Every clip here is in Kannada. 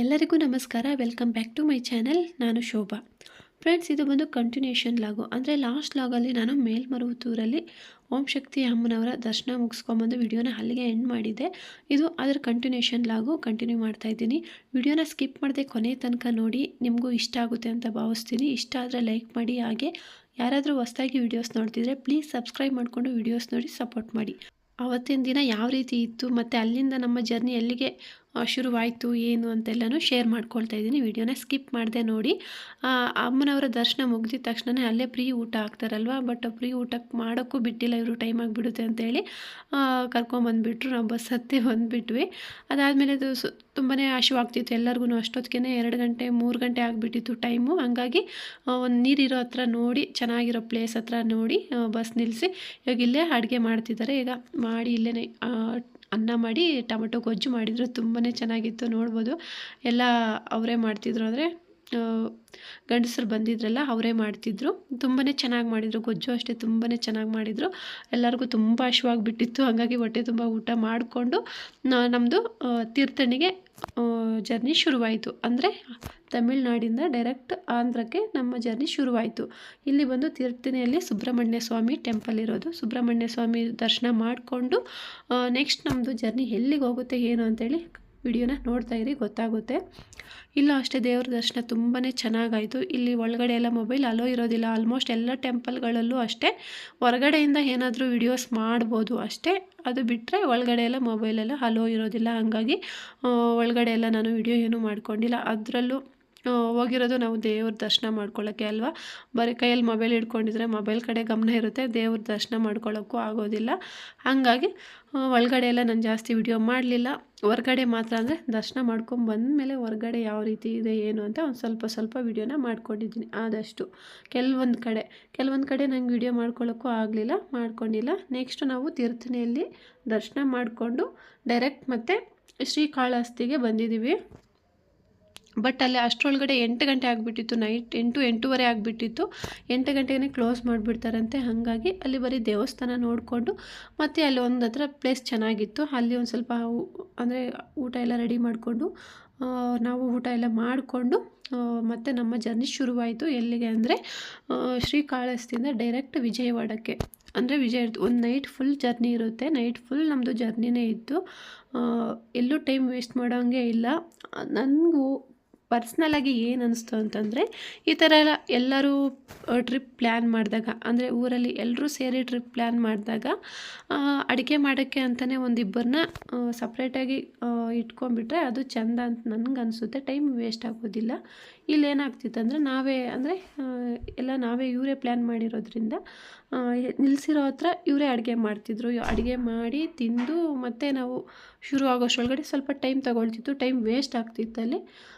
ಎಲ್ಲರಿಗೂ ನಮಸ್ಕಾರ. Welcome back to my channel ನಾನು ಶೋಭಾ. ಫ್ರೆಂಡ್ಸ್ ಇದು ಬಂದು ಕಂಟಿನ್ಯೂಷನ್ ಲಾಗು. ಅಂದರೆ ಲಾಸ್ಟ್ ಲಾಗಲ್ಲಿ ನಾನು ಮೇಲ್ಮರುವತ್ತೂರಲ್ಲಿ ಓಂ ಶಕ್ತಿ ಅಮ್ಮನವರ ದರ್ಶನ ಮುಗಿಸ್ಕೊಂಬಂದು ವಿಡಿಯೋನ ಅಲ್ಲಿಗೆ ಎಂಡ್ ಮಾಡಿದ್ದೆ. ಇದು ಅದರ ಕಂಟಿನ್ಯೂಷನ್ ಲಾಗು. ಕಂಟಿನ್ಯೂ ಮಾಡ್ತಾ ಇದ್ದೀನಿ. ವಿಡಿಯೋನ ಸ್ಕಿಪ್ ಮಾಡದೆ ಕೊನೆ ತನಕ ನೋಡಿ ನಿಮಗೂ ಇಷ್ಟ ಆಗುತ್ತೆ ಅಂತ ಭಾವಿಸ್ತೀನಿ. ಇಷ್ಟ ಆದರೆ ಲೈಕ್ ಮಾಡಿ. ಹಾಗೆ ಯಾರಾದರೂ ಹೊಸದಾಗಿ ವಿಡಿಯೋಸ್ ನೋಡ್ತಿದ್ರೆ ಪ್ಲೀಸ್ ಸಬ್ಸ್ಕ್ರೈಬ್ ಮಾಡಿಕೊಂಡು ವಿಡಿಯೋಸ್ ನೋಡಿ ಸಪೋರ್ಟ್ ಮಾಡಿ. ಅವತ್ತಿನ ದಿನ ಯಾವ ರೀತಿ ಇತ್ತು, ಮತ್ತು ಅಲ್ಲಿಂದ ನಮ್ಮ ಜರ್ನಿ ಎಲ್ಲಿಗೆ ಶುರುವಾಯಿತು, ಏನು ಅಂತೆಲ್ಲನೂ ಶೇರ್ ಮಾಡ್ಕೊಳ್ತಾ ಇದ್ದೀನಿ. ವಿಡಿಯೋನ ಸ್ಕಿಪ್ ಮಾಡಿದೆ ನೋಡಿ. ಅಮ್ಮನವರ ದರ್ಶನ ಮುಗಿದ ತಕ್ಷಣ ಅಲ್ಲೇ ಪ್ರೀ ಊಟ ಹಾಕ್ತಾರಲ್ವ? ಬಟ್ ಪ್ರೀ ಊಟಕ್ಕೆ ಮಾಡೋಕ್ಕೂ ಬಿಟ್ಟಿಲ್ಲ, ಇವರು ಟೈಮ್ ಆಗಿಬಿಡುತ್ತೆ ಅಂತೇಳಿ ಕರ್ಕೊಂಬಂದುಬಿಟ್ರು. ನಾವು ಬಸ್ ಹತ್ತಿ ಬಂದುಬಿಟ್ವಿ. ಅದಾದಮೇಲೆ ಅದು ಸು ತುಂಬಾ ಹಸಿವಾಗ್ತಿತ್ತು ಎಲ್ಲರಿಗೂ ಅಷ್ಟೊತ್ತಿಗೆ ಎರಡು ಗಂಟೆ, ಮೂರು ಗಂಟೆ ಆಗಿಬಿಟ್ಟಿತ್ತು ಟೈಮು ಹಂಗಾಗಿ ಒಂದು ನೀರಿರೋ ಹತ್ರ ನೋಡಿ, ಚೆನ್ನಾಗಿರೋ ಪ್ಲೇಸ್ ಹತ್ರ ನೋಡಿ ಬಸ್ ನಿಲ್ಲಿಸಿ ಇವಾಗ ಇಲ್ಲೇ ಅಡುಗೆ ಮಾಡ್ತಿದ್ದಾರೆ. ಈಗ ಮಾಡಿ ಇಲ್ಲೇ ಅನ್ನ ಮಾಡಿ ಟೊಮೆಟೊ ಗೊಜ್ಜು ಮಾಡಿದರು ತುಂಬಾ ಚೆನ್ನಾಗಿತ್ತು ನೋಡ್ಬೋದು. ಎಲ್ಲ ಅವರೇ ಮಾಡ್ತಿದ್ರು ಅಂದರೆ ಗಂಡಸರು ಬಂದಿದ್ರಲ್ಲ, ಅವರೇ ಮಾಡ್ತಿದ್ರು. ತುಂಬಾ ಚೆನ್ನಾಗಿ ಮಾಡಿದರು. ಗೊಜ್ಜು ಅಷ್ಟೇ ತುಂಬಾ ಚೆನ್ನಾಗಿ ಮಾಡಿದರು. ಎಲ್ಲರಿಗೂ ತುಂಬ ಹಶ್ವಾಗಿಬಿಟ್ಟಿತ್ತು. ಹಾಗಾಗಿ ಹೊಟ್ಟೆ ತುಂಬ ಊಟ ಮಾಡಿಕೊಂಡು ನಮ್ಮದು ತೀರ್ಥಣಿಗೆ ಜರ್ನಿ ಶುರುವಾಯಿತು. ಅಂದರೆ, ತಮಿಳ್ನಾಡಿಂದ ಡೈರೆಕ್ಟ್ ಆಂಧ್ರಕ್ಕೆ ನಮ್ಮ ಜರ್ನಿ ಶುರುವಾಯಿತು. ಇಲ್ಲಿ ಬಂದು ತೀರ್ಥನೆಯಲ್ಲಿ ಸುಬ್ರಹ್ಮಣ್ಯ ಸ್ವಾಮಿ ಟೆಂಪಲ್ ಇರೋದು. ಸುಬ್ರಹ್ಮಣ್ಯ ಸ್ವಾಮಿ ದರ್ಶನ ಮಾಡಿಕೊಂಡು ನೆಕ್ಸ್ಟ್ ನಮ್ಮದು ಜರ್ನಿ ಎಲ್ಲಿಗೆ ಹೋಗುತ್ತೆ, ಏನು ಅಂತೇಳಿ ವಿಡಿಯೋನ ನೋಡ್ತಾ ಇರಿ, ಗೊತ್ತಾಗುತ್ತೆ. ಇಲ್ಲ, ಅಷ್ಟೇ ದೇವ್ರ ದರ್ಶನ ತುಂಬಾ ಚೆನ್ನಾಗಾಯಿತು. ಇಲ್ಲಿ ಒಳಗಡೆ ಎಲ್ಲ ಮೊಬೈಲ್ ಅಲೋ ಇರೋದಿಲ್ಲ. ಆಲ್ಮೋಸ್ಟ್ ಎಲ್ಲ ಟೆಂಪಲ್ಗಳಲ್ಲೂ ಅಷ್ಟೇ. ಹೊರಗಡೆಯಿಂದ ಏನಾದರೂ ವಿಡಿಯೋಸ್ ಮಾಡ್ಬೋದು ಅಷ್ಟೇ. ಅದು ಬಿಟ್ಟರೆ ಒಳಗಡೆ ಎಲ್ಲ ಮೊಬೈಲೆಲ್ಲ ಅಲೋ ಇರೋದಿಲ್ಲ. ಹಾಗಾಗಿ ಒಳಗಡೆ ಎಲ್ಲ ನಾನು ವಿಡಿಯೋ ಏನೂ ಮಾಡ್ಕೊಂಡಿಲ್ಲ. ಅದರಲ್ಲೂ ಹೋಗಿರೋದು ನಾವು ದೇವ್ರ ದರ್ಶನ ಮಾಡ್ಕೊಳ್ಳೋಕ್ಕೆ ಅಲ್ವಾ? ಬರೀ ಕೈಯಲ್ಲಿ ಮೊಬೈಲ್ ಹಿಡ್ಕೊಂಡಿದ್ರೆ ಮೊಬೈಲ್ ಕಡೆ ಗಮನ ಇರುತ್ತೆ, ದೇವ್ರ ದರ್ಶನ ಮಾಡ್ಕೊಳ್ಳೋಕ್ಕೂ ಆಗೋದಿಲ್ಲ. ಹಾಗಾಗಿ ಒಳಗಡೆ ಎಲ್ಲ ನಾನು ಜಾಸ್ತಿ ವಿಡಿಯೋ ಮಾಡಲಿಲ್ಲ. ಹೊರ್ಗಡೆ ಮಾತ್ರ ಅಂದರೆ ದರ್ಶನ ಮಾಡ್ಕೊಂಡು ಬಂದಮೇಲೆ ಹೊರ್ಗಡೆ ಯಾವ ರೀತಿ ಇದೆ, ಏನು ಅಂತ ಒಂದು ಸ್ವಲ್ಪ ಸ್ವಲ್ಪ ವಿಡಿಯೋನ ಮಾಡ್ಕೊಂಡಿದ್ದೀನಿ, ಆದಷ್ಟು. ಕೆಲವೊಂದು ಕಡೆ ಕೆಲವೊಂದು ಕಡೆ ನಂಗೆ ವಿಡಿಯೋ ಮಾಡ್ಕೊಳ್ಳೋಕ್ಕೂ ಆಗಲಿಲ್ಲ, ಮಾಡ್ಕೊಂಡಿಲ್ಲ. ನೆಕ್ಸ್ಟ್ ನಾವು ತೀರ್ಥನೆಯಲ್ಲಿ ದರ್ಶನ ಮಾಡಿಕೊಂಡು ಡೈರೆಕ್ಟ್ ಮತ್ತು ಶ್ರೀಕಾಳಹಸ್ತಿಗೆ ಬಂದಿದ್ದೀವಿ. ಬಟ್ ಅಲ್ಲಿ ಅಷ್ಟರೊಳಗಡೆ ಎಂಟು ಗಂಟೆ ಆಗಿಬಿಟ್ಟಿತ್ತು ನೈಟ್ ಎಂಟು, ಎಂಟೂವರೆ ಆಗಿಬಿಟ್ಟಿತ್ತು. ಎಂಟು ಗಂಟೆಗೆ ಕ್ಲೋಸ್ ಮಾಡಿಬಿಡ್ತಾರಂತೆ. ಹಾಗಾಗಿ ಅಲ್ಲಿ ಬರೀ ದೇವಸ್ಥಾನ ನೋಡಿಕೊಂಡು ಮತ್ತು ಅಲ್ಲಿ ಒಂದು ಹತ್ರ ಪ್ಲೇಸ್ ಚೆನ್ನಾಗಿತ್ತು. ಅಲ್ಲಿ ಒಂದು ಸ್ವಲ್ಪ ಅಂದರೆ ಊಟ ಎಲ್ಲ ರೆಡಿ ಮಾಡಿಕೊಂಡು ನಾವು ಊಟ ಎಲ್ಲ ಮಾಡಿಕೊಂಡು ಮತ್ತು ನಮ್ಮ ಜರ್ನಿ ಶುರುವಾಯಿತು. ಎಲ್ಲಿಗೆ ಅಂದರೆ ಶ್ರೀಕಾಳಹಸ್ತಿಯಿಂದ ಡೈರೆಕ್ಟ್ ವಿಜಯವಾಡಕ್ಕೆ. ಅಂದರೆ ವಿಜಯ, ಒಂದು ನೈಟ್ ಫುಲ್ ಜರ್ನಿ ಇರುತ್ತೆ. ನೈಟ್ ಫುಲ್ ನಮ್ಮದು ಜರ್ನಿನೇ ಇತ್ತು. ಎಲ್ಲೂ ಟೈಮ್ ವೇಸ್ಟ್ ಮಾಡೋಂಗೆ ಇಲ್ಲ. ನನಗೂ ಪರ್ಸ್ನಲಾಗಿ ಏನು ಅನ್ನಿಸ್ತು ಅಂತಂದರೆ ಈ ಥರ ಎಲ್ಲ ಎಲ್ಲರೂ ಟ್ರಿಪ್ ಪ್ಲ್ಯಾನ್ ಮಾಡಿದಾಗ ಅಂದರೆ ಊರಲ್ಲಿ ಎಲ್ಲರೂ ಸೇರಿ ಟ್ರಿಪ್ ಪ್ಲ್ಯಾನ್ ಮಾಡಿದಾಗ ಅಡುಗೆ ಮಾಡೋಕ್ಕೆ ಅಂತಲೇ ಒಂದಿಬ್ಬರನ್ನ ಸಪ್ರೇಟಾಗಿ ಇಟ್ಕೊಂಡ್ಬಿಟ್ರೆ ಅದು ಚೆಂದ ಅಂತ ನನಗೆ ಅನಿಸುತ್ತೆ. ಟೈಮ್ ವೇಸ್ಟ್ ಆಗೋದಿಲ್ಲ. ಇಲ್ಲಿ ಏನಾಗ್ತಿತ್ತು ಅಂದರೆ ನಾವೇ ಅಂದರೆ ಎಲ್ಲ ನಾವೇ ಇವರೇ ಪ್ಲ್ಯಾನ್ ಮಾಡಿರೋದ್ರಿಂದ ನಿಲ್ಲಿಸಿರೋ ಹತ್ರ ಇವರೇ ಅಡುಗೆ ಮಾಡ್ತಿದ್ರು. ಅಡುಗೆ ಮಾಡಿ ತಿಂದು ಮತ್ತು ನಾವು ಶುರು ಆಗೋಷ್ಟೊಳಗಡೆ ಸ್ವಲ್ಪ ಟೈಮ್ ತಗೊಳ್ತಿತ್ತು. ಟೈಮ್ ವೇಸ್ಟ್ ಆಗ್ತಿತ್ತು ಅಲ್ಲಿ ಆ,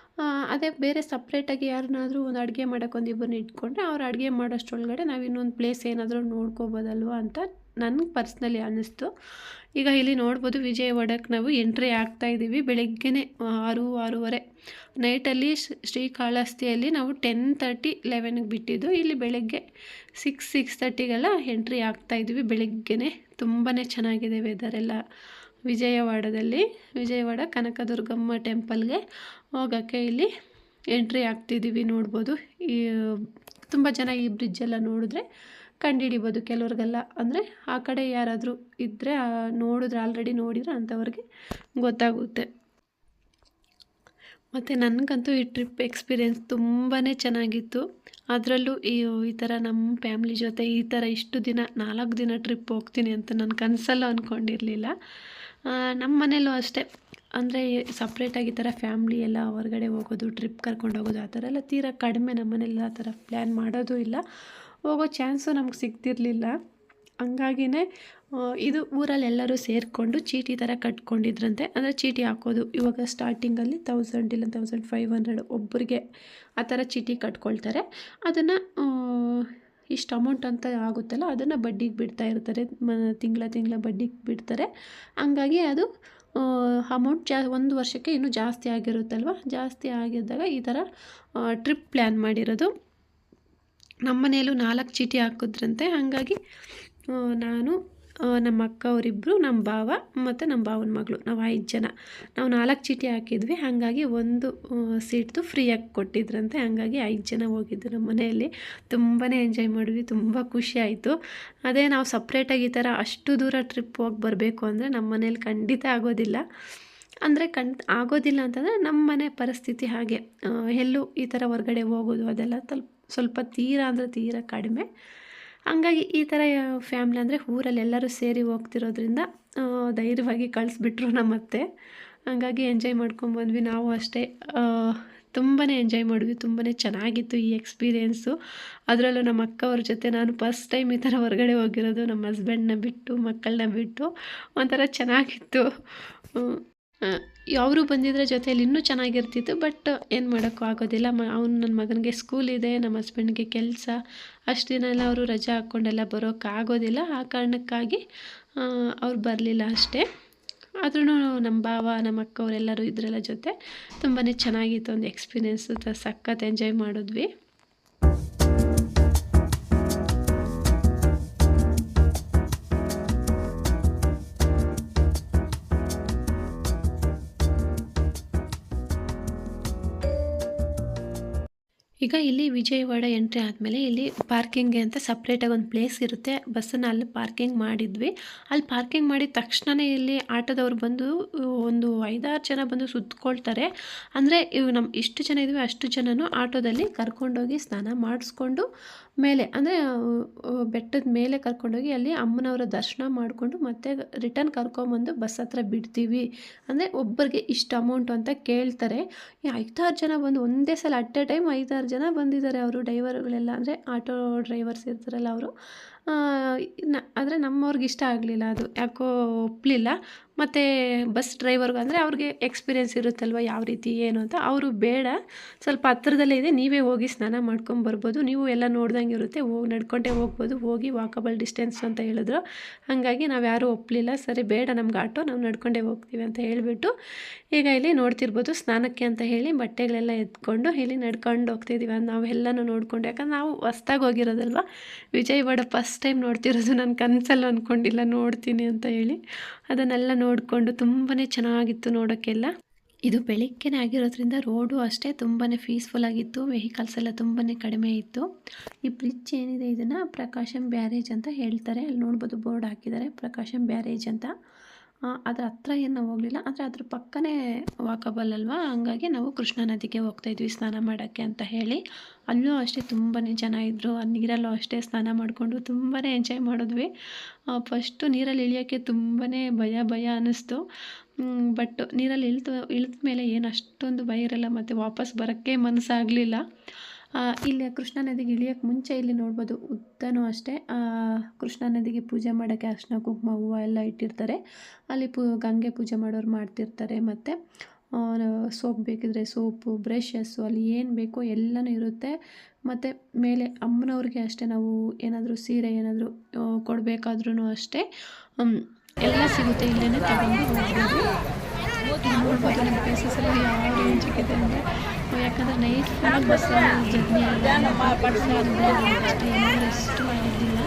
ಅದೇ ಬೇರೆ ಸಪ್ರೇಟಾಗಿ ಯಾರನ್ನಾದರೂ ಒಂದು ಅಡುಗೆ ಮಾಡೋಕ್ಕೊಂದು ಇಬ್ಬರನ್ನ ಇಟ್ಕೊಂಡ್ರೆ ಅವ್ರು ಅಡುಗೆ ಮಾಡೋಷ್ಟರೊಳಗಡೆ ನಾವು ಇನ್ನೊಂದು ಪ್ಲೇಸ್ ಏನಾದರೂ ನೋಡ್ಕೋಬೋದಲ್ವ ಅಂತ ನನಗೆ ಪರ್ಸ್ನಲಿ ಅನ್ನಿಸ್ತು. ಈಗ ಇಲ್ಲಿ ನೋಡ್ಬೋದು ವಿಜಯವಾಡಕ್ಕೆ ನಾವು ಎಂಟ್ರಿ ಆಗ್ತಾ ಇದ್ದೀವಿ ಬೆಳಗ್ಗೆನೇ ಆರು, ಆರೂವರೆ ನೈಟಲ್ಲಿ ಶ್ರೀಕಾಳಹಸ್ತಿಯಲ್ಲಿ ನಾವು ಟೆನ್ ತರ್ಟಿ ಲೆವೆನ್ಗೆ ಬಿಟ್ಟಿದ್ದು. ಇಲ್ಲಿ ಬೆಳಗ್ಗೆ ಸಿಕ್ಸ್ ಸಿಕ್ಸ್ ತರ್ಟಿಗೆಲ್ಲ ಎಂಟ್ರಿ ಆಗ್ತಾ ಇದ್ದೀವಿ ಬೆಳಗ್ಗೆನೇ ತುಂಬಾ ಚೆನ್ನಾಗಿದೆ ವೆದರೆಲ್ಲ ವಿಜಯವಾಡದಲ್ಲಿ, ವಿಜಯವಾಡ ಕನಕದುರ್ಗಮ್ಮ ಟೆಂಪಲ್ಗೆ ಹೋಗೋಕ್ಕೆ ಇಲ್ಲಿ ಎಂಟ್ರಿ ಆಗ್ತಿದ್ದೀವಿ ನೋಡ್ಬೋದು. ಈ, ತುಂಬ ಜನ ಈ ಬ್ರಿಡ್ಜೆಲ್ಲ ನೋಡಿದ್ರೆ ಕಂಡುಹಿಡಿಬೋದು ಕೆಲವ್ರಿಗೆಲ್ಲ. ಅಂದರೆ ಆ ಕಡೆ ಯಾರಾದರೂ ಇದ್ದರೆ ನೋಡಿದ್ರೆ, ಆಲ್ರೆಡಿ ನೋಡಿದ್ರೆ ಅಂಥವ್ರಿಗೆ ಗೊತ್ತಾಗುತ್ತೆ. ಮತ್ತು ನನಗಂತೂ ಈ ಟ್ರಿಪ್ ಎಕ್ಸ್ಪೀರಿಯೆನ್ಸ್ ತುಂಬಾ ಚೆನ್ನಾಗಿತ್ತು. ಅದರಲ್ಲೂ ಈ ಈ ಥರ ನಮ್ಮ ಫ್ಯಾಮ್ಲಿ ಜೊತೆ ಈ ಥರ ಇಷ್ಟು ದಿನ, ನಾಲ್ಕು ದಿನ ಟ್ರಿಪ್ ಹೋಗ್ತೀನಿ ಅಂತ ನಾನು ಕನಸಲ್ಲೂ ಅಂದ್ಕೊಂಡಿರಲಿಲ್ಲ ನಮ್ಮ ಮನೇಲೂ ಅಷ್ಟೇ. ಅಂದರೆ ಸಪ್ರೇಟಾಗಿ ಈ ಥರ ಫ್ಯಾಮ್ಲಿ ಎಲ್ಲ ಹೊರಗಡೆ ಹೋಗೋದು ಟ್ರಿಪ್ ಕರ್ಕೊಂಡು ಹೋಗೋದು, ಆ ಥರ ಎಲ್ಲ ತೀರಾ ಕಡಿಮೆ ನಮ್ಮ ಮನೇಲಿ ಆ ಥರ ಪ್ಲ್ಯಾನ್ ಮಾಡೋದು ಇಲ್ಲ. ಹೋಗೋ ಚಾನ್ಸು ನಮ್ಗೆ ಸಿಗ್ತಿರ್ಲಿಲ್ಲ. ಹಂಗಾಗಿನೇ ಇದು ಊರಲ್ಲಿ ಎಲ್ಲರೂ ಸೇರಿಕೊಂಡು ಚೀಟಿ ಥರ ಕಟ್ಕೊಂಡಿದ್ರಂತೆ. ಅಂದರೆ ಚೀಟಿ ಹಾಕೋದು. ಇವಾಗ ಸ್ಟಾರ್ಟಿಂಗಲ್ಲಿ ತೌಸಂಡ್ ಇಲ್ಲ ತೌಸಂಡ್ ಫೈವ್ ಹಂಡ್ರೆಡ್ ಒಬ್ಬರಿಗೆ ಆ ಥರ ಚೀಟಿ ಕಟ್ಕೊಳ್ತಾರೆ. ಅದನ್ನು ಇಷ್ಟು ಅಮೌಂಟ್ ಅಂತ ಆಗುತ್ತಲ್ಲ, ಅದನ್ನು ಬಡ್ಡಿಗೆ ಬಿಡ್ತಾ ಇರ್ತಾರೆ. ಮ, ತಿಂಗಳ ತಿಂಗಳ ಬಡ್ಡಿಗೆ ಬಿಡ್ತಾರೆ. ಹಂಗಾಗಿ ಅದು ಅಮೌಂಟ್ ಜಾ, ಒಂದು ವರ್ಷಕ್ಕೆ ಇನ್ನೂ ಜಾಸ್ತಿ ಆಗಿರುತ್ತಲ್ವ? ಜಾಸ್ತಿ ಆಗಿದ್ದಾಗ ಈ ಥರ ಟ್ರಿಪ್ ಪ್ಲ್ಯಾನ್ ಮಾಡಿರೋದು. ನಮ್ಮ ಮನೆಯಲ್ಲೂ ನಾಲ್ಕು ಚೀಟಿ ಹಾಕಿದ್ರಂತೆ. ಹಾಗಾಗಿ ನಾನು ನಮ್ಮ ಅಕ್ಕ ಅವರಿಬ್ಬರು ನಮ್ಮ ಭಾವ ಮತ್ತು ನಮ್ಮ ಭಾವನ ಮಗಳು. ನಾವು ಐದು ಜನ. ನಾವು ನಾಲ್ಕು ಚೀಟಿ ಹಾಕಿದ್ವಿ. ಹಾಗಾಗಿ ಒಂದು ಸೀಟ್ದು ಫ್ರೀಯಾಗಿ ಕೊಟ್ಟಿದ್ರಂತೆ. ಹಾಗಾಗಿ ಐದು ಜನ ಹೋಗಿದ್ದು ನಮ್ಮ ಮನೆಯಲ್ಲಿ. ತುಂಬಾ ಎಂಜಾಯ್ ಮಾಡಿದ್ವಿ. ತುಂಬ ಖುಷಿ ಆಯಿತು. ಅದೇ ನಾವು ಸಪ್ರೇಟಾಗಿ ಈ ಥರ ಅಷ್ಟು ದೂರ ಟ್ರಿಪ್ ಹೋಗಿ ಬರಬೇಕು ಅಂದರೆ ನಮ್ಮ ಮನೇಲಿ ಖಂಡಿತ ಆಗೋದಿಲ್ಲ. ಅಂದರೆ ಕಣ್ ಆಗೋದಿಲ್ಲ ಅಂತಂದರೆ ನಮ್ಮ ಮನೆ ಪರಿಸ್ಥಿತಿ ಹಾಗೆ. ಎಲ್ಲೂ ಈ ಥರ ಹೊರಗಡೆ ಹೋಗೋದು ಅದೆಲ್ಲ ತಲ್, ಸ್ವಲ್ಪ ತೀರಾ ಅಂದರೆ ತೀರಾ ಕಡಿಮೆ. ಹಂಗಾಗಿ ಈ ಥರ ಫ್ಯಾಮ್ಲಿ ಅಂದರೆ ಊರಲ್ಲಿ ಎಲ್ಲರೂ ಸೇರಿ ಹೋಗ್ತಿರೋದ್ರಿಂದ ಧೈರ್ಯವಾಗಿ ಕಳಿಸ್ಬಿಟ್ರು ನಮ್ಮ ಅತ್ತೆ. ಹಂಗಾಗಿ ಎಂಜಾಯ್ ಮಾಡ್ಕೊಂಬಂದ್ವಿ ನಾವು ಅಷ್ಟೇ ತುಂಬಾ ಎಂಜಾಯ್ ಮಾಡಿದ್ವಿ. ತುಂಬಾ ಚೆನ್ನಾಗಿತ್ತು ಈ ಎಕ್ಸ್ಪೀರಿಯೆನ್ಸು ಅದರಲ್ಲೂ ನಮ್ಮ ಅಕ್ಕವ್ರ ಜೊತೆ ನಾನು ಫಸ್ಟ್ ಟೈಮ್ ಈ ಥರ ಹೊರಗಡೆ ಹೋಗಿರೋದು ನಮ್ಮ ಹಸ್ಬೆಂಡ್ನ ಬಿಟ್ಟು, ಮಕ್ಕಳನ್ನ ಬಿಟ್ಟು. ಒಂಥರ ಚೆನ್ನಾಗಿತ್ತು. ಅವರು ಬಂದಿದ್ರೆ ಜೊತೆಯಲ್ಲಿ ಇನ್ನೂ ಚೆನ್ನಾಗಿರ್ತಿತ್ತು, ಬಟ್ ಏನು ಮಾಡೋಕ್ಕೂ ಆಗೋದಿಲ್ಲ. ಮ, ಅವ್ನು ನನ್ನ ಮಗನಿಗೆ ಸ್ಕೂಲ್ ಇದೆ ನಮ್ಮ ಹಸ್ಬೆಂಡ್ಗೆ ಕೆಲಸ, ಅಷ್ಟು ದಿನ ಎಲ್ಲ ಅವರು ರಜೆ ಹಾಕ್ಕೊಂಡೆಲ್ಲ ಬರೋಕ್ಕಾಗೋದಿಲ್ಲ ಆ ಕಾರಣಕ್ಕಾಗಿ ಅವ್ರು ಬರಲಿಲ್ಲ ಅಷ್ಟೇ. ಆದ್ರೂ ನಮ್ಮ ಭಾವ ನಮ್ಮ ಅಕ್ಕವರೆಲ್ಲರೂ ಇದ್ರೆಲ್ಲ ಜೊತೆ ತುಂಬಾ ಚೆನ್ನಾಗಿತ್ತು, ಒಂದು ಎಕ್ಸ್ಪೀರಿಯೆನ್ಸ್ ಸಖತ್ ಎಂಜಾಯ್ ಮಾಡಿದ್ವಿ. ಈಗ ಇಲ್ಲಿ ವಿಜಯವಾಡ ಎಂಟ್ರಿ ಆದಮೇಲೆ ಇಲ್ಲಿ ಪಾರ್ಕಿಂಗ್ಗೆ ಅಂತ ಸಪ್ರೇಟಾಗಿ ಒಂದು ಪ್ಲೇಸ್ ಇರುತ್ತೆ. ಬಸ್ಸನ್ನು ಅಲ್ಲಿ ಪಾರ್ಕಿಂಗ್ ಮಾಡಿದ್ವಿ. ಅಲ್ಲಿ ಪಾರ್ಕಿಂಗ್ ಮಾಡಿದ ತಕ್ಷಣವೇ ಇಲ್ಲಿ ಆಟೋದವ್ರು ಬಂದು ಒಂದು ಐದಾರು ಜನ ಬಂದು ಸುತ್ತಕೊಳ್ತಾರೆ ಅಂದರೆ ಇವು ನಮ್ಮ ಇಷ್ಟು ಜನ ಇದ್ವಿ, ಅಷ್ಟು ಜನನೂ ಆಟೋದಲ್ಲಿ ಕರ್ಕೊಂಡೋಗಿ ಸ್ನಾನ ಮಾಡಿಸ್ಕೊಂಡು ಮೇಲೆ, ಅಂದರೆ ಬೆಟ್ಟದ ಮೇಲೆ ಕರ್ಕೊಂಡೋಗಿ ಅಲ್ಲಿ ಅಮ್ಮನವರ ದರ್ಶನ ಮಾಡಿಕೊಂಡು ಮತ್ತೆ ರಿಟರ್ನ್ ಕರ್ಕೊಂಬಂದು ಬಸ್ ಹತ್ರ ಬಿಡ್ತೀವಿ. ಅಂದರೆ ಒಬ್ಬರಿಗೆ ಇಷ್ಟು ಅಮೌಂಟು ಅಂತ ಕೇಳ್ತಾರೆ. ಐದಾರು ಜನ ಬಂದು, ಒಂದೇ ಸಲ ಅಟ್ ಎ ಟೈಮ್ ಐದಾರು ಜನ ಬಂದಿದ್ದಾರೆ ಅವರು, ಡ್ರೈವರ್ಗಳೆಲ್ಲ. ಅಂದರೆ ಆಟೋ ಡ್ರೈವರ್ಸ್ ಇರ್ತಾರಲ್ಲ ಅವರು. ಆದರೆ ನಮ್ಮವ್ರಿಗೆ ಇಷ್ಟ ಆಗಲಿಲ್ಲ ಅದು. ಯಾಕೋ ಒಪ್ಪಲಿಲ್ಲ ಮತ್ತು ಬಸ್ ಡ್ರೈವರ್ಗೆ ಅಂದರೆ ಅವ್ರಿಗೆ ಎಕ್ಸ್ಪೀರಿಯೆನ್ಸ್ ಇರುತ್ತಲ್ವ ಯಾವ ರೀತಿ, ಏನು ಅಂತ, ಅವರು ಬೇಡ. ಸ್ವಲ್ಪ ಹತ್ರದಲ್ಲೇ ಇದೆ, ನೀವೇ ಹೋಗಿ ಸ್ನಾನ ಮಾಡ್ಕೊಂಡು ಬರ್ಬೋದು. ನೀವು ಎಲ್ಲ ನೋಡ್ದಂಗೆ ಇರುತ್ತೆ, ಹೋಗಿ ನಡ್ಕೊಂಡೇ ಹೋಗ್ಬೋದು. ಹೋಗಿ ವಾಕಬಲ್ ಡಿಸ್ಟೆನ್ಸ್ ಅಂತ ಹೇಳಿದ್ರು. ಹಾಗಾಗಿ ನಾವು ಯಾರೂ ಒಪ್ಪಲಿಲ್ಲ ಸರಿ, ಬೇಡ ನಮ್ಗೆ ಆಟೋ, ನಾವು ನಡ್ಕೊಂಡೇ ಹೋಗ್ತೀವಿ ಅಂತ ಹೇಳಿಬಿಟ್ಟು ಈಗ ಇಲ್ಲಿ ನೋಡ್ತಿರ್ಬೋದು ಸ್ನಾನಕ್ಕೆ ಅಂತ ಹೇಳಿ ಬಟ್ಟೆಗಳೆಲ್ಲ ಎತ್ಕೊಂಡು ಇಲ್ಲಿ ನಡ್ಕೊಂಡು ಹೋಗ್ತಿದ್ದೀವಿ ನಾವೆಲ್ಲನೂ ನೋಡ್ಕೊಂಡು. ಯಾಕಂದ್ರೆ ನಾವು ಹೊಸ್ದಾಗಿ ಹೋಗಿರೋದಲ್ವ? ವಿಜಯವಾಡ ಫಸ್ಟ್ ಟೈಮ್ ನೋಡ್ತಿರೋದು ನನ್ನ ಕನಸಲ್ಲಿ ಅಂದ್ಕೊಂಡಿಲ್ಲ ನೋಡ್ತೀನಿ ಅಂತ ಹೇಳಿ. ಅದನ್ನೆಲ್ಲ ನೋಡಿಕೊಂಡು ತುಂಬಾ ಚೆನ್ನಾಗಿತ್ತು ನೋಡೋಕ್ಕೆಲ್ಲ. ಇದು ಬೆಳಿಗ್ಗೆನೇ ಆಗಿರೋದ್ರಿಂದ ರೋಡು ಅಷ್ಟೇ ತುಂಬಾ ಪೀಸ್ಫುಲ್ ಆಗಿತ್ತು ವೆಹಿಕಲ್ಸ್ ಎಲ್ಲ ತುಂಬಾ ಕಡಿಮೆ ಇತ್ತು. ಈ ಬ್ರಿಡ್ಜ್ ಏನಿದೆ, ಇದನ್ನು ಪ್ರಕಾಶಂ ಬ್ಯಾರೇಜ್ ಅಂತ ಹೇಳ್ತಾರೆ. ಅಲ್ಲಿ ನೋಡ್ಬೋದು ಬೋರ್ಡ್ ಹಾಕಿದ್ದಾರೆ, ಪ್ರಕಾಶಂ ಬ್ಯಾರೇಜ್ ಅಂತ. ಅದ್ರ ಹತ್ರ ಏನು ಹೋಗಲಿಲ್ಲ, ಆದರೆ ಅದ್ರ ಪಕ್ಕನೇ ವಾಕಬಲ್ ಅಲ್ವಾ? ಹಂಗಾಗಿ ನಾವು ಕೃಷ್ಣ ನದಿಗೆ ಹೋಗ್ತಾ ಇದ್ವಿ ಸ್ನಾನ ಮಾಡೋಕ್ಕೆ ಅಂತ ಹೇಳಿ. ಅಲ್ಲೂ ಅಷ್ಟೇ ತುಂಬಾ ಜನ ಇದ್ದರು ಆ ನೀರಲ್ಲೂ ಅಷ್ಟೇ ಸ್ನಾನ ಮಾಡಿಕೊಂಡು ತುಂಬಾ ಎಂಜಾಯ್ ಮಾಡಿದ್ವಿ. ಫಸ್ಟು ನೀರಲ್ಲಿ ಇಳಿಯೋಕ್ಕೆ ತುಂಬಾ ಭಯ ಭಯ ಅನ್ನಿಸ್ತು. ಬಟ್ ನೀರಲ್ಲಿ ಇಳಿದು ಇಳಿದ ಮೇಲೆ ಏನು ಅಷ್ಟೊಂದು ಭಯ ಇರಲ್ಲ. ಮತ್ತು ವಾಪಸ್ ಬರೋಕ್ಕೆ ಮನಸ್ಸಾಗಲಿಲ್ಲ. ಇಲ್ಲಿ ಕೃಷ್ಣಾ ನದಿಗೆ ಇಳಿಯೋಕ್ಕೆ ಮುಂಚೆ ಇಲ್ಲಿ ನೋಡ್ಬೋದು ಉದ್ದನೂ ಅಷ್ಟೇ. ಕೃಷ್ಣಾ ನದಿಗೆ ಪೂಜೆ ಮಾಡೋಕ್ಕೆ ಅರಿಶಿನ, ಕುಂಕುಮ, ಹೂವು ಎಲ್ಲ ಇಟ್ಟಿರ್ತಾರೆ. ಅಲ್ಲಿ ಪೂ, ಗಂಗೆ ಪೂಜೆ ಮಾಡೋರು ಮಾಡ್ತಿರ್ತಾರೆ ಮತ್ತು. ಸೋಪ್ ಬೇಕಿದ್ರೆ ಸೋಪು ಬ್ರಷಸ್ಸು ಅಲ್ಲಿ ಏನು ಬೇಕೋ ಎಲ್ಲನೂ ಇರುತ್ತೆ. ಮತ್ತು ಮೇಲೆ ಅಮ್ಮನವ್ರಿಗೆ ಅಷ್ಟೇ ನಾವು ಏನಾದರೂ ಸೀರೆ ಏನಾದರೂ ಕೊಡಬೇಕಾದ್ರೂ ಅಷ್ಟೇ. ಎಲ್ಲ ಸಿಗುತ್ತೆ ಇಲ್ಲೇ ತಗೊಂಡು ಹೋಗ್ಬೋದು. ಯಾವ ರೇಂಜಿಗಿದೆ ಅಂದರೆ ಯಾಕಂದರೆ ನೈಟ್ ಫುಲ್ ಬಸ್ಸಲ್ಲಿ ಜರ್ನಿ ಮಾಡಿದ್ದಿಲ್ಲ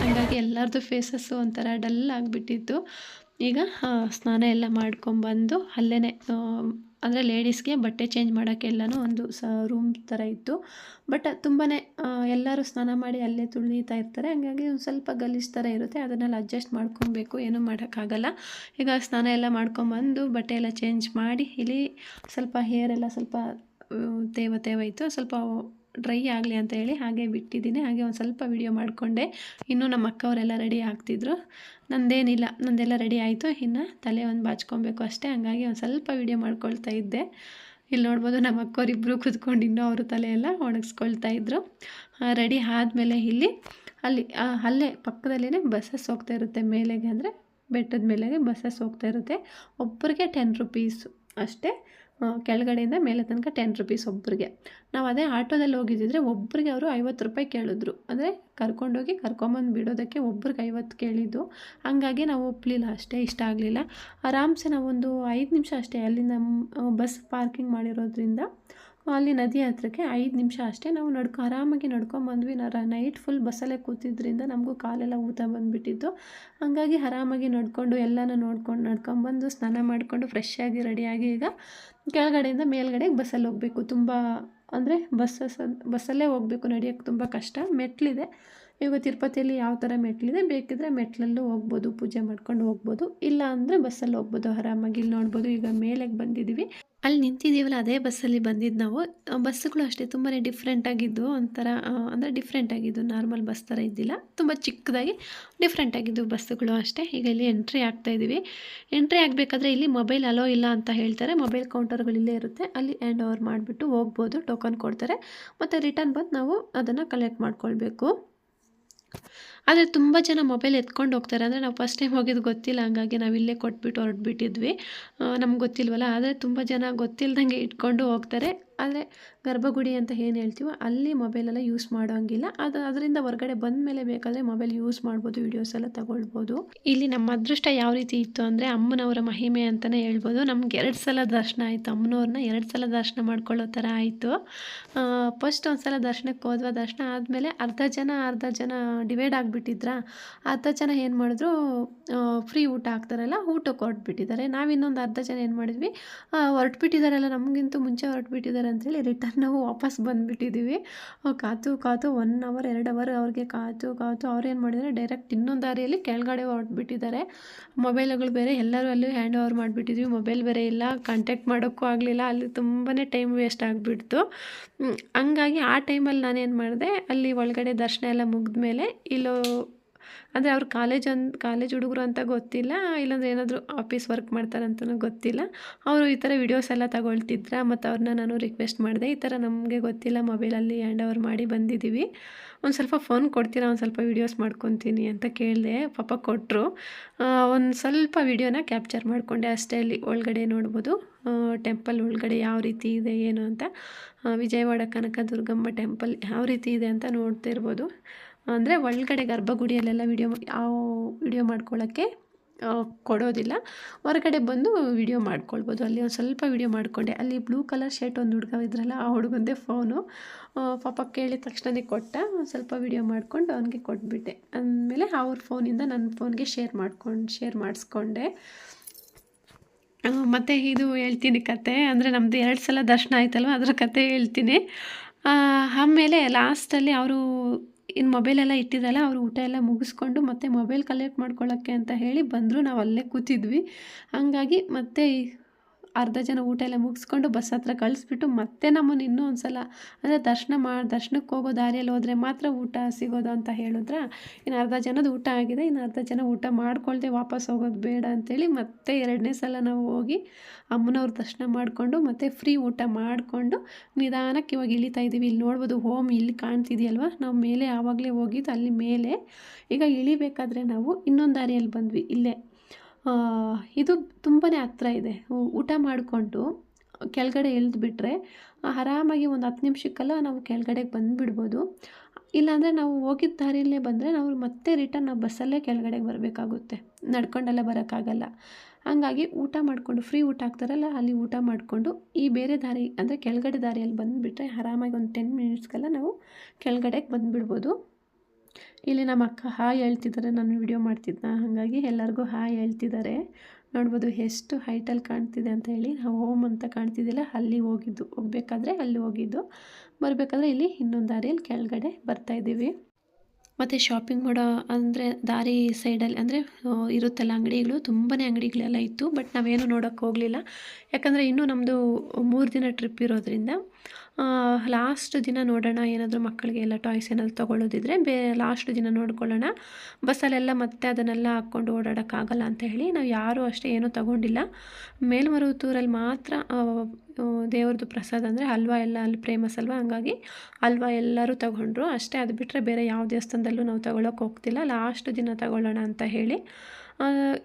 ಹಾಗಾಗಿ ಎಲ್ಲರದ್ದು ಫೇಸಸ್ಸು ಒಂಥರ ಡಲ್ ಆಗಿಬಿಟ್ಟಿತ್ತು. ಈಗ ಸ್ನಾನ ಎಲ್ಲ ಮಾಡ್ಕೊಂಬಂದು ಅಲ್ಲೇ ಅಂದರೆ ಲೇಡೀಸ್ಗೆ ಬಟ್ಟೆ ಚೇಂಜ್ ಮಾಡೋಕ್ಕೆಲ್ಲನೂ ಒಂದು ಸ ರೂಮ್ ಥರ ಇತ್ತು. ಬಟ್ ತುಂಬಾ ಎಲ್ಲರೂ ಸ್ನಾನ ಮಾಡಿ ಅಲ್ಲೇ ತುಳಿತಾ ಇರ್ತಾರೆ. ಹಂಗಾಗಿ ಒಂದು ಸ್ವಲ್ಪ ಗಲೀಜು ಥರ ಇರುತ್ತೆ. ಅದನ್ನೆಲ್ಲ ಅಡ್ಜಸ್ಟ್ ಮಾಡ್ಕೊಬೇಕು. ಏನೂ ಮಾಡೋಕ್ಕಾಗಲ್ಲ. ಈಗ ಸ್ನಾನ ಎಲ್ಲ ಮಾಡ್ಕೊಂಬಂದು ಬಟ್ಟೆ ಎಲ್ಲ ಚೇಂಜ್ ಮಾಡಿ, ಇಲ್ಲಿ ಸ್ವಲ್ಪ ಹೇರ್ ಎಲ್ಲ ಸ್ವಲ್ಪ ತೇವ ತೇವ ಸ್ವಲ್ಪ ಡ್ರೈ ಆಗಲಿ ಅಂತ ಹೇಳಿ ಹಾಗೆ ಬಿಟ್ಟಿದ್ದೀನಿ. ಹಾಗೆ ಒಂದು ಸ್ವಲ್ಪ ವಿಡಿಯೋ ಮಾಡಿಕೊಂಡೆ. ಇನ್ನೂ ನಮ್ಮ ಅಕ್ಕವರೆಲ್ಲ ರೆಡಿ ಆಗ್ತಿದ್ರು. ನಂದೇನಿಲ್ಲ. ನಂದೆಲ್ಲ ರೆಡಿ ಆಯಿತು. ಇನ್ನು ತಲೆ ಒಂದು ಬಾಚ್ಕೊಬೇಕು ಅಷ್ಟೇ. ಹಂಗಾಗಿ ಒಂದು ಸ್ವಲ್ಪ ವಿಡಿಯೋ ಮಾಡ್ಕೊಳ್ತಾ ಇದ್ದೆ. ಇಲ್ಲಿ ನೋಡ್ಬೋದು ನಮ್ಮ ಅಕ್ಕವರಿಬ್ಬರು ಕೂತ್ಕೊಂಡು ಇನ್ನೂ ಅವರು ತಲೆಯೆಲ್ಲ ಒಣಗಿಸ್ಕೊಳ್ತಾ ಇದ್ದರು ರೆಡಿ ಆದಮೇಲೆ ಇಲ್ಲಿ, ಅಲ್ಲಿ ಅಲ್ಲೇ ಪಕ್ಕದಲ್ಲೇ ಬಸ್ಸಸ್ ಹೋಗ್ತಾ ಇರುತ್ತೆ. ಮೇಲೆಗೆ ಅಂದರೆ ಬೆಟ್ಟದ ಮೇಲೆಗೆ ಬಸ್ಸಸ್ ಹೋಗ್ತಾ ಇರುತ್ತೆ. ಒಬ್ಬರಿಗೆ ಟೆನ್ ರುಪೀಸು ಅಷ್ಟೇ. ಕೆಳಗಡೆಯಿಂದ ಮೇಲೆ ತನಕ ಟೆನ್ ರುಪೀಸ್ ಒಬ್ಬರಿಗೆ ನಾವು ಅದೇ ಆಟೋದಲ್ಲಿ ಹೋಗಿದ್ದಿದ್ರೆ ಒಬ್ಬರಿಗೆ ಅವರು ಐವತ್ತು ರೂಪಾಯಿ ಕೇಳಿದ್ರು. ಅಂದರೆ ಕರ್ಕೊಂಡೋಗಿ ಕರ್ಕೊಂಬಂದು ಬಿಡೋದಕ್ಕೆ ಒಬ್ರಿಗೆ ಐವತ್ತು ಕೇಳಿದ್ದು. ಹಾಗಾಗಿ ನಾವು ಒಪ್ಪಲಿಲ್ಲ ಅಷ್ಟೇ ಇಷ್ಟ ಆಗಲಿಲ್ಲ. ಆರಾಮ್ಸೆ ನಾವೊಂದು ಐದು ನಿಮಿಷ ಅಷ್ಟೇ ಅಲ್ಲಿಂದ ಬಸ್ ಪಾರ್ಕಿಂಗ್ ಮಾಡಿರೋದ್ರಿಂದ ಅಲ್ಲಿ ನದಿ ಹತ್ರಕ್ಕೆ ಐದು ನಿಮಿಷ ಅಷ್ಟೇ ನಾವು ನಡ್ಕೊ, ಆರಾಮಾಗಿ ನಡ್ಕೊಂಬಂದ್ವಿ ನೈಟ್ ಫುಲ್ ಬಸ್ಸಲ್ಲೇ ಕೂತಿದ್ದರಿಂದ ನಮಗೂ ಕಾಲೆಲ್ಲ ಊತ ಬಂದುಬಿಟ್ಟಿತ್ತು. ಹಾಗಾಗಿ ಆರಾಮಾಗಿ ನಡ್ಕೊಂಡು ಎಲ್ಲನೂ ನೋಡ್ಕೊಂಡು ನಡ್ಕೊಂಬಂದು ಸ್ನಾನ ಮಾಡಿಕೊಂಡು ಫ್ರೆಶ್ ಆಗಿ ರೆಡಿಯಾಗಿ ಈಗ ಕೆಳಗಡೆಯಿಂದ ಮೇಲ್ಗಡೆಗೆ ಬಸ್ಸಲ್ಲಿ ಹೋಗಬೇಕು. ತುಂಬ ಅಂದರೆ ಬಸ್ಸಸ್, ಬಸ್ಸಲ್ಲೇ ಹೋಗಬೇಕು. ನಡೆಯೋಕ್ಕೆ ತುಂಬ ಕಷ್ಟ. ಮೆಟ್ಲಿದೆ. ಇವಾಗ ತಿರುಪತಿಯಲ್ಲಿ ಯಾವ ಥರ ಮೆಟ್ಲಿದೆ? ಬೇಕಿದ್ರೆ ಮೆಟ್ಲಲ್ಲೂ ಹೋಗ್ಬೋದು, ಪೂಜೆ ಮಾಡ್ಕೊಂಡು ಹೋಗ್ಬೋದು. ಇಲ್ಲ ಅಂದರೆ ಬಸ್ಸಲ್ಲಿ ಹೋಗ್ಬೋದು, ಆರಾಮಾಗಿ ಇಲ್ಲಿ ನೋಡ್ಬೋದು. ಈಗ ಮೇಲೆಗೆ ಬಂದಿದ್ದೀವಿ. ಅಲ್ಲಿ ನಿಂತಿದ್ದೀವಲ್ಲ, ಅದೇ ಬಸ್ಸಲ್ಲಿ ಬಂದಿದ್ದು ನಾವು. ಬಸ್ಸುಗಳು ಅಷ್ಟೇ ತುಂಬಾ ಡಿಫ್ರೆಂಟ್ ಆಗಿದ್ದು, ಒಂಥರ ಅಂದರೆ ಡಿಫ್ರೆಂಟ್ ಆಗಿದ್ದು ನಾರ್ಮಲ್ ಬಸ್ ಥರ ಇದ್ದಿಲ್ಲ. ತುಂಬ ಚಿಕ್ಕದಾಗಿ ಡಿಫ್ರೆಂಟ್ ಆಗಿದ್ದು ಬಸ್ಸುಗಳು ಅಷ್ಟೇ. ಈಗ ಇಲ್ಲಿ ಎಂಟ್ರಿ ಆಗ್ತಾ ಇದ್ದೀವಿ. ಎಂಟ್ರಿ ಆಗಬೇಕಾದ್ರೆ ಇಲ್ಲಿ ಮೊಬೈಲ್ ಅಲೋ ಇಲ್ಲ ಅಂತ ಹೇಳ್ತಾರೆ. ಮೊಬೈಲ್ ಕೌಂಟರ್ಗಳು ಇಲ್ಲೇ ಇರುತ್ತೆ. ಅಲ್ಲಿ ಹ್ಯಾಂಡ್ ಓವರ್ ಮಾಡಿಬಿಟ್ಟು ಹೋಗ್ಬೋದು ಟೋಕನ್ ಕೊಡ್ತಾರೆ. ಮತ್ತು ರಿಟರ್ನ್ ಬಂದು ನಾವು ಅದನ್ನು ಕಲೆಕ್ಟ್ ಮಾಡ್ಕೊಳ್ಬೇಕು. ಆದರೆ ತುಂಬ ಜನ ಮೊಬೈಲ್ ಎತ್ಕೊಂಡು ಹೋಗ್ತಾರೆ. ಅಂದರೆ ನಾವು ಫಸ್ಟ್ ಟೈಮ್ ಹೋಗಿದ್ದು ಗೊತ್ತಿಲ್ಲ. ಹಂಗಾಗಿ ನಾವು ಇಲ್ಲೇ ಕೊಟ್ಬಿಟ್ಟು ಹೊರಟ್ಬಿಟ್ಟಿದ್ವಿ. ನಮ್ಗೆ ಗೊತ್ತಿಲ್ವಲ್ಲ? ಆದರೆ ತುಂಬ ಜನ ಗೊತ್ತಿಲ್ದಂಗೆ ಇಟ್ಕೊಂಡು ಹೋಗ್ತಾರೆ. ಆದರೆ ಗರ್ಭಗುಡಿ ಅಂತ ಏನು ಹೇಳ್ತೀವೋ ಅಲ್ಲಿ ಮೊಬೈಲೆಲ್ಲ ಯೂಸ್ ಮಾಡೋಂಗಿಲ್ಲ. ಅದು ಅದರಿಂದ ಹೊರಗಡೆ ಬಂದ ಮೇಲೆ ಬೇಕಾದರೆ ಮೊಬೈಲ್ ಯೂಸ್ ಮಾಡ್ಬೋದು ವೀಡಿಯೋಸ್ ಎಲ್ಲ ತಗೊಳ್ಬೋದು. ಇಲ್ಲಿ ನಮ್ಮ ಅದೃಷ್ಟ ಯಾವ ರೀತಿ ಇತ್ತು ಅಂದರೆ ಅಮ್ಮನವರ ಮಹಿಮೆ ಅಂತಲೇ ಹೇಳ್ಬೋದು. ನಮ್ಗೆ ಎರಡು ಸಲ ದರ್ಶನ ಆಯಿತು. ಅಮ್ಮನವ್ರನ್ನ ಎರಡು ಸಲ ದರ್ಶನ ಮಾಡ್ಕೊಳ್ಳೋ ಥರ ಆಯಿತು. ಫಸ್ಟ್ ಒಂದು ಸಲ ದರ್ಶನಕ್ಕೆ ಹೋದ್ವ, ದರ್ಶನ ಆದಮೇಲೆ ಅರ್ಧ ಜನ ಅರ್ಧ ಜನ ಡಿವೈಡ್ ಆಗಿಬಿಟ್ಟಿದ್ರ? ಅರ್ಧ ಜನ ಏನು ಮಾಡಿದ್ರು ಫ್ರೀ ಊಟ ಹಾಕ್ತಾರಲ್ಲ, ಊಟಕ್ಕೆ ನಾವು ಇನ್ನೊಂದು ಅರ್ಧ ಜನ ಏನು ಮಾಡಿದ್ವಿ ಹೊರಟ್ಬಿಟ್ಟಿದ್ದಾರಲ್ಲ ನಮಗಿಂತೂ ಮುಂಚೆ ಹೊರಟ್ಬಿಟ್ಟಿದ್ದಾರೆ ಅಂತೇಳಿ ರಿಟರ್ನ್ ನಾವು ವಾಪಸ್ ಬಂದುಬಿಟ್ಟಿದ್ದೀವಿ ಕಾತು ಕಾತು ಒನ್ ಅವರ್ ಎರಡು ಅವರ್ ಅವ್ರಿಗೆ ಕಾತು ಕಾತು ಅವ್ರೇನು ಏನು ಮಾಡಿದ್ದಾರೆ ಡೈರೆಕ್ಟ್ ಇನ್ನೊಂದು ದಾರಿಯಲ್ಲಿ ಕೆಳಗಡೆ ಹೊರಟ್ಬಿಟ್ಟಿದ್ದಾರೆ. ಮೊಬೈಲ್ಗಳು ಬೇರೆ, ಎಲ್ಲರೂ ಅಲ್ಲಿ ಹ್ಯಾಂಡ್ ಓವರ್ ಮಾಡಿಬಿಟ್ಟಿದ್ವಿ. ಮೊಬೈಲ್ ಬೇರೆ ಇಲ್ಲ ಕಾಂಟ್ಯಾಕ್ಟ್ ಮಾಡೋಕ್ಕೂ ಆಗಲಿಲ್ಲ, ಅಲ್ಲಿ ತುಂಬಾ ಟೈಮ್ ವೇಸ್ಟ್ ಆಗಿಬಿಡ್ತು. ಹಂಗಾಗಿ ಆ ಟೈಮಲ್ಲಿ ನಾನೇನು ಮಾಡಿದೆ, ಅಲ್ಲಿ ಒಳಗಡೆ ದರ್ಶನ ಎಲ್ಲ ಮುಗಿದ ಮೇಲೆ ಇಲ್ಲೋ ಅಂದರೆ ಅವ್ರು ಕಾಲೇಜ್ ಅನ್ ಕಾಲೇಜ್ ಹುಡುಗರು ಅಂತ ಗೊತ್ತಿಲ್ಲ, ಇಲ್ಲಾಂದ್ರೆ ಏನಾದರೂ ಆಫೀಸ್ ವರ್ಕ್ ಮಾಡ್ತಾರಂತನೂ ಗೊತ್ತಿಲ್ಲ. ಅವರು ಈ ಥರ ವಿಡಿಯೋಸ್ ಎಲ್ಲ ತಗೊಳ್ತಿದ್ರ, ಮತ್ತು ಅವ್ರನ್ನ ನಾನು ರಿಕ್ವೆಸ್ಟ್ ಮಾಡಿದೆ. ಈ ಥರ ನಮಗೆ ಗೊತ್ತಿಲ್ಲ ಮೊಬೈಲಲ್ಲಿ ಹ್ಯಾಂಡ್ ಓವರ್ ಮಾಡಿ ಬಂದಿದ್ದೀವಿ ಒಂದು ಸ್ವಲ್ಪ ಫೋನ್ ಕೊಡ್ತೀರಾ, ಒಂದು ಸ್ವಲ್ಪ ವೀಡಿಯೋಸ್ ಮಾಡ್ಕೊತೀನಿ ಅಂತ ಕೇಳಿದೆ. ಪಾಪ ಕೊಟ್ಟರು ಒಂದು ಸ್ವಲ್ಪ ವೀಡಿಯೋನ ಕ್ಯಾಪ್ಚರ್ ಮಾಡಿಕೊಂಡೆ ಅಷ್ಟೇ ಅಲ್ಲಿ ಒಳಗಡೆ ನೋಡ್ಬೋದು. ಟೆಂಪಲ್ ಒಳಗಡೆ ಯಾವ ರೀತಿ ಇದೆ, ಏನು ಅಂತ. ವಿಜಯವಾಡ ಕನಕ ದುರ್ಗಮ್ಮ ಟೆಂಪಲ್ ಯಾವ ರೀತಿ ಇದೆ ಅಂತ ನೋಡ್ತಿರ್ಬೋದು. ಅಂದರೆ ಒಳಗಡೆ ಗರ್ಭಗುಡಿಯಲ್ಲೆಲ್ಲ ವಿಡಿಯೋ ಯಾವ ವಿಡಿಯೋ ಮಾಡ್ಕೊಳ್ಳೋಕ್ಕೆ ಕೊಡೋದಿಲ್ಲ. ಹೊರಗಡೆ ಬಂದು ವಿಡಿಯೋ ಮಾಡ್ಕೊಳ್ಬೋದು. ಅಲ್ಲಿ ಒಂದು ಸ್ವಲ್ಪ ವಿಡಿಯೋ ಮಾಡಿಕೊಂಡೆ. ಅಲ್ಲಿ ಬ್ಲೂ ಕಲರ್ ಶರ್ಟ್ ಒಂದು ಹುಡುಗ ಇದ್ರಲ್ಲ, ಆ ಹುಡುಗಂದೇ ಫೋನು ಪಾಪ ಕೇಳಿದ ತಕ್ಷಣನೇ ಕೊಟ್ಟ. ಸ್ವಲ್ಪ ವಿಡಿಯೋ ಮಾಡಿಕೊಂಡು ಅವನಿಗೆ ಕೊಟ್ಬಿಟ್ಟೆ. ಅಂದಮೇಲೆ ಅವ್ರ ಫೋನಿಂದ ನನ್ನ ಫೋನ್ಗೆ ಶೇರ್ ಮಾಡ್ಕೊಂಡು ಶೇರ್ ಮಾಡಿಸ್ಕೊಂಡೆ. ಮತ್ತು ಇದು ಹೇಳ್ತೀನಿ ಕತೆ. ಅಂದರೆ ನಮ್ಮದು ಎರಡು ಸಲ ದರ್ಶನ ಆಯ್ತಲ್ವ? ಅದರ ಕತೆ ಹೇಳ್ತೀನಿ. ಆಮೇಲೆ ಲಾಸ್ಟಲ್ಲಿ ಅವರು ಇನ್ನು ಮೊಬೈಲೆಲ್ಲ ಇಟ್ಟಿದ್ದಲ್ಲ, ಅವರು ಊಟ ಎಲ್ಲ ಮುಗಿಸ್ಕೊಂಡು ಮತ್ತೆ ಮೊಬೈಲ್ ಕಲೆಕ್ಟ್ ಮಾಡ್ಕೊಳ್ಳೋಕ್ಕೆ ಅಂತ ಹೇಳಿ ಬಂದರು. ನಾವು ಅಲ್ಲೇ ಕೂತಿದ್ವಿ. ಹಾಗಾಗಿ ಮತ್ತೆ ಅರ್ಧ ಜನ ಊಟ ಎಲ್ಲ ಮುಗಿಸ್ಕೊಂಡು ಬಸ್ ಹತ್ರ ಕಳಿಸ್ಬಿಟ್ಟು ಮತ್ತೆ ನಮ್ಮನ್ನು ಇನ್ನೂ ಒಂದು ಸಲ ಅಂದರೆ ದರ್ಶನ ಮಾಡಿ ದರ್ಶನಕ್ಕೆ ಹೋಗೋ ದಾರಿಯಲ್ಲಿ ಹೋದರೆ ಮಾತ್ರ ಊಟ ಸಿಗೋದು ಅಂತ ಹೇಳಿದ್ರೆ? ಇನ್ನು ಅರ್ಧ ಜನದ ಊಟ ಆಗಿದೆ, ಇನ್ನು ಅರ್ಧ ಜನ ಊಟ ಮಾಡ್ಕೊಳ್ದೆ ವಾಪಸ್ ಹೋಗೋದು ಬೇಡ ಅಂತೇಳಿ ಮತ್ತೆ ಎರಡನೇ ಸಲ ನಾವು ಹೋಗಿ ಅಮ್ಮನವ್ರ ದರ್ಶನ ಮಾಡಿಕೊಂಡು ಮತ್ತೆ ಫ್ರೀ ಊಟ ಮಾಡಿಕೊಂಡು ನಿಧಾನಕ್ಕೆ ಇವಾಗ ಇಳಿತಾ ಇದ್ದೀವಿ. ಇಲ್ಲಿ ನೋಡ್ಬೋದು ಹೋಮ್ ಇಲ್ಲಿ ಕಾಣ್ತಿದೆಯಲ್ವ? ನಾವು ಮೇಲೆ ಆವಾಗಲೇ ಹೋಗಿದ್ದು ಅಲ್ಲಿ ಮೇಲೆ. ಈಗ ಇಳಿಬೇಕಾದ್ರೆ ನಾವು ಇನ್ನೊಂದು ದಾರಿಯಲ್ಲಿ ಬಂದ್ವಿ, ಇಲ್ಲೇ. ಇದು ತುಂಬಾ ಹತ್ರ ಇದೆ. ಊಟ ಮಾಡಿಕೊಂಡು ಕೆಳಗಡೆ ಇಳಿದ್ಬಿಟ್ರೆ ಆರಾಮಾಗಿ ಒಂದು ಹತ್ತು ನಿಮಿಷಕ್ಕೆಲ್ಲ ನಾವು ಕೆಳಗಡೆಗೆ ಬಂದುಬಿಡ್ಬೋದು. ಇಲ್ಲಾಂದರೆ ನಾವು ಹೋಗಿದ್ದ ದಾರಿಯಲ್ಲೇ ಬಂದರೆ ನಾವು ಮತ್ತೆ ರಿಟರ್ನ್ ನಾವು ಬಸ್ಸಲ್ಲೇ ಕೆಳಗಡೆಗೆ ಬರಬೇಕಾಗುತ್ತೆ. ನಡ್ಕೊಂಡೆಲ್ಲ ಬರೋಕ್ಕಾಗಲ್ಲ. ಹಾಗಾಗಿ ಊಟ ಮಾಡಿಕೊಂಡು, ಫ್ರೀ ಊಟ ಹಾಕ್ತಾರಲ್ಲ ಅಲ್ಲಿ ಊಟ ಮಾಡಿಕೊಂಡು ಈ ಬೇರೆ ದಾರಿ, ಅಂದರೆ ಕೆಳಗಡೆ ದಾರಿಯಲ್ಲಿ ಬಂದುಬಿಟ್ರೆ ಆರಾಮಾಗಿ ಒಂದು ಟೆನ್ ಮಿನಿಟ್ಸ್ಗೆಲ್ಲ ನಾವು ಕೆಳಗಡೆಗೆ ಬಂದುಬಿಡ್ಬೋದು. ಇಲ್ಲಿ ನಮ್ಮ ಅಕ್ಕ ಹಾಯ್ ಹೇಳ್ತಿದ್ದಾರೆ, ನಾನು ವಿಡಿಯೋ ಮಾಡ್ತಿದ್ನ? ಹಾಗಾಗಿ ಎಲ್ಲರಿಗೂ ಹಾಯ್ ಹೇಳ್ತಿದ್ದಾರೆ. ನೋಡ್ಬೋದು ಎಷ್ಟು ಹೈಟಲ್ಲಿ ಕಾಣ್ತಿದೆ ಅಂತ ಹೇಳಿ, ನಾವು ಹೋಮ್ ಅಂತ ಕಾಣ್ತಿದ್ದಿಲ್ಲ, ಅಲ್ಲಿ ಹೋಗಿದ್ದು. ಹೋಗ್ಬೇಕಾದ್ರೆ ಅಲ್ಲಿ ಹೋಗಿದ್ದು. ಬರಬೇಕಾದ್ರೆ ಇಲ್ಲಿ ಇನ್ನೊಂದು ದಾರಿಯಲ್ಲಿ ಕೆಳಗಡೆ ಬರ್ತಾ ಇದ್ದೀವಿ. ಮತ್ತು ಶಾಪಿಂಗ್ ಮಾಡೋ ಅಂದರೆ ದಾರಿ ಸೈಡಲ್ಲಿ ಅಂದರೆ ಇರುತ್ತಲ್ಲ ಅಂಗಡಿಗಳು ತುಂಬಾ ಅಂಗಡಿಗಳೆಲ್ಲ ಇತ್ತು ಬಟ್ ನಾವೇನು ನೋಡೋಕ್ಕೆ ಹೋಗಲಿಲ್ಲ. ಯಾಕಂದರೆ ಇನ್ನೂ ನಮ್ಮದು ಮೂರು ದಿನ ಟ್ರಿಪ್ ಇರೋದ್ರಿಂದ ಲಾಸ್ಟ್ ದಿನ ನೋಡೋಣ, ಏನಾದರೂ ಮಕ್ಕಳಿಗೆ ಎಲ್ಲ ಟಾಯ್ಸ್ ಏನಾದರೂ ತೊಗೊಳ್ಳೋದಿದ್ರೆ ಬೇ ಲಾಸ್ಟ್ ದಿನ ನೋಡ್ಕೊಳ್ಳೋಣ. ಬಸ್ಸಲ್ಲೆಲ್ಲ ಮತ್ತೆ ಅದನ್ನೆಲ್ಲ ಹಾಕ್ಕೊಂಡು ಓಡಾಡೋಕ್ಕಾಗಲ್ಲ ಅಂತ ಹೇಳಿ ನಾವು ಯಾರೂ ಅಷ್ಟೇ ಏನೂ ತೊಗೊಂಡಿಲ್ಲ. ಮೇಲ್ಮರುವತ್ತೂರಲ್ಲಿ ಮಾತ್ರ ದೇವ್ರದ್ದು ಪ್ರಸಾದ ಅಂದರೆ ಹಲ್ವಾ ಎಲ್ಲ ಅಲ್ಲಿ ಫೇಮಸ್ ಅಲ್ವಾ? ಹಂಗಾಗಿ ಹಲ್ವಾ ಎಲ್ಲರೂ ತಗೊಂಡ್ರು. ಅಷ್ಟೇ ಅದು ಬಿಟ್ಟರೆ ಬೇರೆ ಯಾವ ದೇವಸ್ಥಾನದಲ್ಲೂ ನಾವು ತಗೊಳ್ಳೋಕೆ ಹೋಗ್ತಿಲ್ಲ. ಲಾಸ್ಟ್ ದಿನ ತಗೊಳ್ಳೋಣ ಅಂತ ಹೇಳಿ.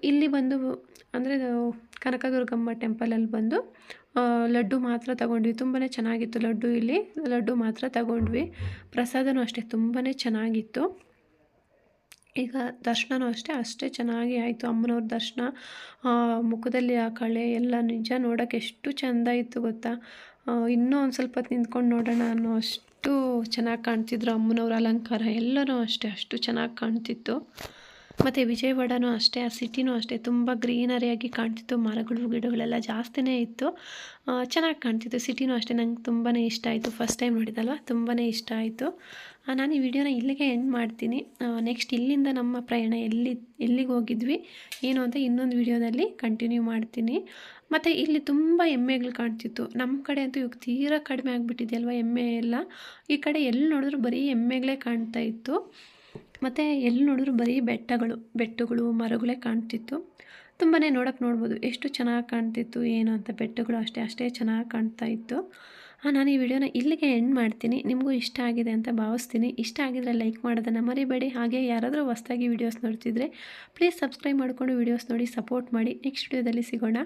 ಇಲ್ಲಿ ಬಂದು ಅಂದರೆ, ಕನಕದುರ್ಗಮ್ಮ ಟೆಂಪಲಲ್ಲಿ ಬಂದು ಲಡ್ಡು ಮಾತ್ರ ತಗೊಂಡ್ವಿ. ತುಂಬಾ ಚೆನ್ನಾಗಿತ್ತು ಲಡ್ಡು ಇಲ್ಲಿ. ಲಡ್ಡು ಮಾತ್ರ ತಗೊಂಡ್ವಿ. ಪ್ರಸಾದನೂ ಅಷ್ಟೇ ತುಂಬಾ ಚೆನ್ನಾಗಿತ್ತು. ಈಗ ದರ್ಶನವೂ ಅಷ್ಟೇ ಅಷ್ಟೇ ಚೆನ್ನಾಗಿ ಆಯಿತು. ಅಮ್ಮನವ್ರ ದರ್ಶನ ಮುಖದಲ್ಲಿ ಆ ಕಳೆ ಎಲ್ಲ ನಿಜ ನೋಡೋಕೆ ಎಷ್ಟು ಚೆಂದ ಇತ್ತು ಗೊತ್ತಾ? ಇನ್ನೂ ಒಂದು ಸ್ವಲ್ಪ ಹೊತ್ತು ನಿಂತ್ಕೊಂಡು ನೋಡೋಣ ಅನ್ನೋ ಅಷ್ಟು ಚೆನ್ನಾಗಿ ಕಾಣ್ತಿದ್ರು ಅಮ್ಮನವ್ರ ಅಲಂಕಾರ. ಎಲ್ಲನೂ ಅಷ್ಟೇ, ಅಷ್ಟು ಚೆನ್ನಾಗಿ ಕಾಣ್ತಿತ್ತು. ಮತ್ತು ವಿಜಯವಾಡನೂ ಅಷ್ಟೇ, ಆ ಸಿಟಿನೂ ಅಷ್ಟೇ, ತುಂಬ ಗ್ರೀನರಿಯಾಗಿ ಕಾಣ್ತಿತ್ತು, ಮರಗಳು, ಗಿಡಗಳೆಲ್ಲ ಜಾಸ್ತಿನೇ ಇತ್ತು. ಚೆನ್ನಾಗಿ ಕಾಣ್ತಿತ್ತು, ಸಿಟಿನೂ ಅಷ್ಟೇ, ನಂಗೆ ತುಂಬಾ ಇಷ್ಟ ಆಯಿತು ಫಸ್ಟ್ ಟೈಮ್ ನೋಡಿದಲ್ವ ತುಂಬಾ ಇಷ್ಟ ಆಯಿತು. ನಾನು ಈ ವಿಡಿಯೋನ ಇಲ್ಲಿಗೆ ಎಂಡ್ ಮಾಡ್ತೀನಿ. ನೆಕ್ಸ್ಟ್ ಇಲ್ಲಿಂದ ನಮ್ಮ ಪ್ರಯಾಣ ಎಲ್ಲಿ, ಎಲ್ಲಿಗೆ ಹೋಗಿದ್ವಿ, ಏನು ಅಂತ ಇನ್ನೊಂದು ವಿಡಿಯೋದಲ್ಲಿ ಕಂಟಿನ್ಯೂ ಮಾಡ್ತೀನಿ. ಮತ್ತು ಇಲ್ಲಿ ತುಂಬ ಎಮ್ಮೆಗಳು ಕಾಣ್ತಿತ್ತು ನಮ್ಮ ಕಡೆ ಅಂತೂ ಇವಾಗ ತೀರಾ ಕಡಿಮೆ ಆಗಿಬಿಟ್ಟಿದೆಯಲ್ವ ಎಮ್ಮೆ ಎಲ್ಲ. ಈ ಕಡೆ ಎಲ್ಲಿ ನೋಡಿದ್ರು ಬರೀ ಎಮ್ಮೆಗಳೇ ಕಾಣ್ತಾ ಇತ್ತು. ಮತ್ತು ಎಲ್ಲಿ ನೋಡಿದ್ರು ಬರೀ ಬೆಟ್ಟಗಳು ಬೆಟ್ಟಗಳು, ಮರಗಳೇ ಕಾಣ್ತಿತ್ತು. ತುಂಬಾ ನೋಡೋಕೆ ನೋಡ್ಬೋದು ಎಷ್ಟು ಚೆನ್ನಾಗಿ ಕಾಣ್ತಿತ್ತು, ಏನು ಅಂತ ಬೆಟ್ಟಗಳು ಅಷ್ಟೇ ಅಷ್ಟೇ ಚೆನ್ನಾಗಿ ಕಾಣ್ತಾ ಇತ್ತು. ನಾನು ಈ ವಿಡಿಯೋನ ಇಲ್ಲಿಗೆ ಎಂಡ್ ಮಾಡ್ತೀನಿ. ನಿಮಗೂ ಇಷ್ಟ ಆಗಿದೆ ಅಂತ ಭಾವಿಸ್ತೀನಿ. ಇಷ್ಟ ಆಗಿದ್ರೆ ಲೈಕ್ ಮಾಡೋದನ್ನು ಮರಿಬೇಡಿ. ಹಾಗೆ ಯಾರಾದರೂ ಹೊಸ್ದಾಗಿ ವೀಡಿಯೋಸ್ ನೋಡ್ತಿದ್ರೆ ಪ್ಲೀಸ್ ಸಬ್ಸ್ಕ್ರೈಬ್ ಮಾಡಿಕೊಂಡು ವೀಡಿಯೋಸ್ ನೋಡಿ ಸಪೋರ್ಟ್ ಮಾಡಿ. ನೆಕ್ಸ್ಟ್ ವಿಡಿಯೋದಲ್ಲಿ ಸಿಗೋಣ.